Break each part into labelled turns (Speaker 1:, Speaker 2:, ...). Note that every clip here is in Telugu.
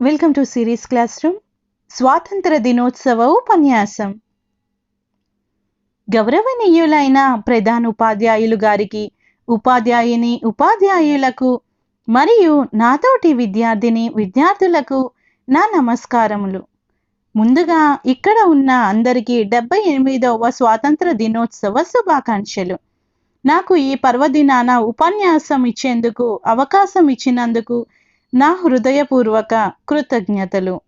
Speaker 1: Welcome to series classroom స్వాతంత్ర దినోత్సవ ఉపన్యాసం గౌరవనీయులైన ప్రధాన ఉపాధ్యాయులు గారికి ఉపాధ్యాయుని ఉపాధ్యాయులకు మరియు నాతోటి విద్యార్థిని విద్యార్థులకు నా నమస్కారములు. ముందుగా ఇక్కడ ఉన్న అందరికీ డెబ్బై ఎనిమిదవ స్వాతంత్ర దినోత్సవ శుభాకాంక్షలు. నాకు ఈ పర్వదినాన ఉపన్యాసం ఇచ్చేందుకు అవకాశం ఇచ్చినందుకు నా హృదయపూర్వక కృతజ్ఞతలు.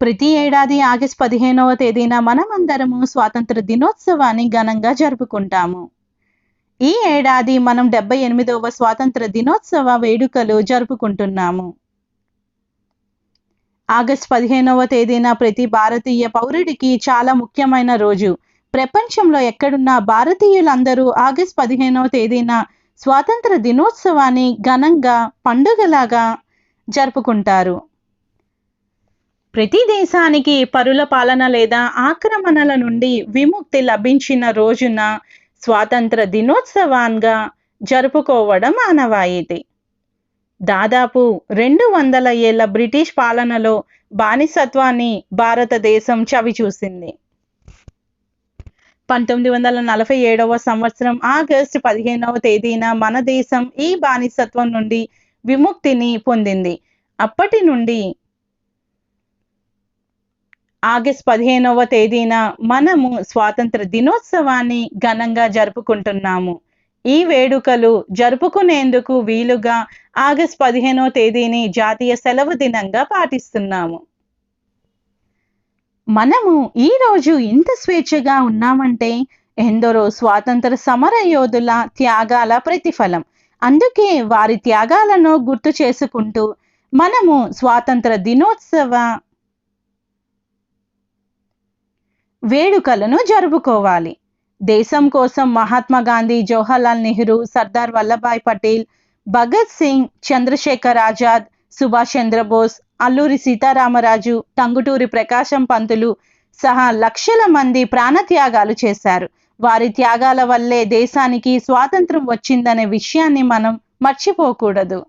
Speaker 1: ప్రతి ఏడాది ఆగస్ట్ పదిహేనవ తేదీన మనమందరము స్వాతంత్ర దినోత్సవాన్ని ఘనంగా జరుపుకుంటాము. ఈ ఏడాది మనం డెబ్బై ఎనిమిదవ స్వాతంత్ర దినోత్సవ వేడుకలు జరుపుకుంటున్నాము. ఆగస్ట్ పదిహేనవ తేదీన ప్రతి భారతీయ పౌరుడికి చాలా ముఖ్యమైన రోజు. ప్రపంచంలో ఎక్కడున్న భారతీయులందరూ ఆగస్ట్ పదిహేనవ తేదీన స్వాతంత్ర దినోత్సవాన్ని ఘనంగా పండుగలాగా జరుపుకుంటారు. ప్రతి దేశానికి పరుల పాలన లేదా ఆక్రమణల నుండి విముక్తి లభించిన రోజున స్వాతంత్ర దినోత్సవాన్గా జరుపుకోవడం ఆనవాయితీ. దాదాపు రెండు వందల ఏళ్ళ బ్రిటిష్ పాలనలో బానిసత్వాన్ని భారతదేశం చవిచూసింది. పంతొమ్మిది వందల నలభై ఏడవ సంవత్సరం ఆగస్టు పదిహేనవ తేదీన మన దేశం ఈ బానిసత్వం నుండి విముక్తిని పొందింది. అప్పటి నుండి ఆగస్ట్ పదిహేనవ తేదీన మనము స్వాతంత్ర దినోత్సవాన్ని ఘనంగా జరుపుకుంటున్నాము. ఈ వేడుకలు జరుపుకునేందుకు వీలుగా ఆగస్ట్ పదిహేనవ తేదీని జాతీయ సెలవు దినంగా పాటిస్తున్నాము. మనము ఈరోజు ఇంత స్వేచ్ఛగా ఉన్నామంటే ఎందరో స్వాతంత్ర సమర యోధుల త్యాగాల ప్రతిఫలం. అందుకే వారి త్యాగాలను గుర్తు చేసుకుంటూ మనము స్వాతంత్ర దినోత్సవ వేడుకలను జరుపుకోవాలి. దేశం కోసం మహాత్మా గాంధీ జవహర్లాల్ నెహ్రూ సర్దార్ వల్లభాయ్ పటేల్ భగత్ సింగ్ చంద్రశేఖర్ ఆజాద్ సుభాష్ చంద్రబోస్ అల్లూరి సీతారామరాజు టంగుటూరి ప్రకాశం పంతులు సహా లక్షల మంది ప్రాణత్యాగాలు చేశారు. వారి త్యాగాల వల్లే దేశానికి స్వాతంత్రం వచ్చిందనే విషయాన్ని మనం మర్చిపోకూడదు.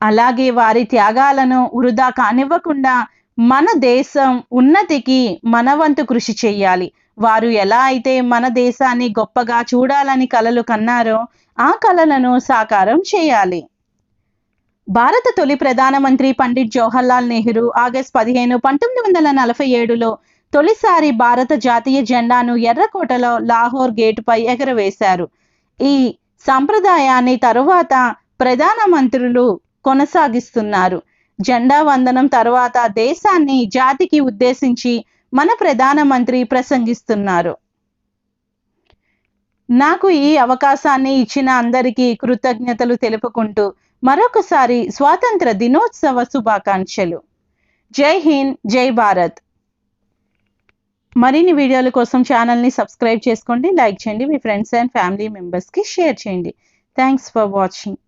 Speaker 1: అలాగే వారి త్యాగాలను వృధా కానివ్వకుండా మన దేశం ఉన్నతికి మనవంతు కృషి చేయాలి. వారు ఎలా అయితే మన దేశాన్ని గొప్పగా చూడాలని కలలు కన్నారో ఆ కలలను సాకారం చేయాలి. భారత తొలి ప్రధానమంత్రి పండిట్ జవహర్లాల్ నెహ్రూ ఆగస్ట్ పదిహేను పంతొమ్మిది వందల నలభై ఏడులో తొలిసారి భారత జాతీయ జెండాను ఎర్రకోటలో లాహోర్ గేటుపై ఎగరవేశారు. ఈ సంప్రదాయాన్ని తరువాత ప్రధానమంత్రులు కొనసాగిస్తున్నారు. జెండా వందనం తర్వాత దేశాన్ని జాతికి ఉద్దేశించి మన ప్రధానమంత్రి ప్రసంగిస్తున్నారు. నాకు ఈ అవకాశాన్ని ఇచ్చిన అందరికీ కృతజ్ఞతలు తెలుపుకుంటూ మరొకసారి స్వాతంత్ర దినోత్సవ శుభాకాంక్షలు. జై హింద్ జై భారత్. మరిన్ని వీడియోల కోసం ఛానల్ని సబ్స్క్రైబ్ చేసుకోండి లైక్ చేయండి మీ ఫ్రెండ్స్ అండ్ ఫ్యామిలీ మెంబర్స్కి షేర్ చేయండి. Thanks for watching.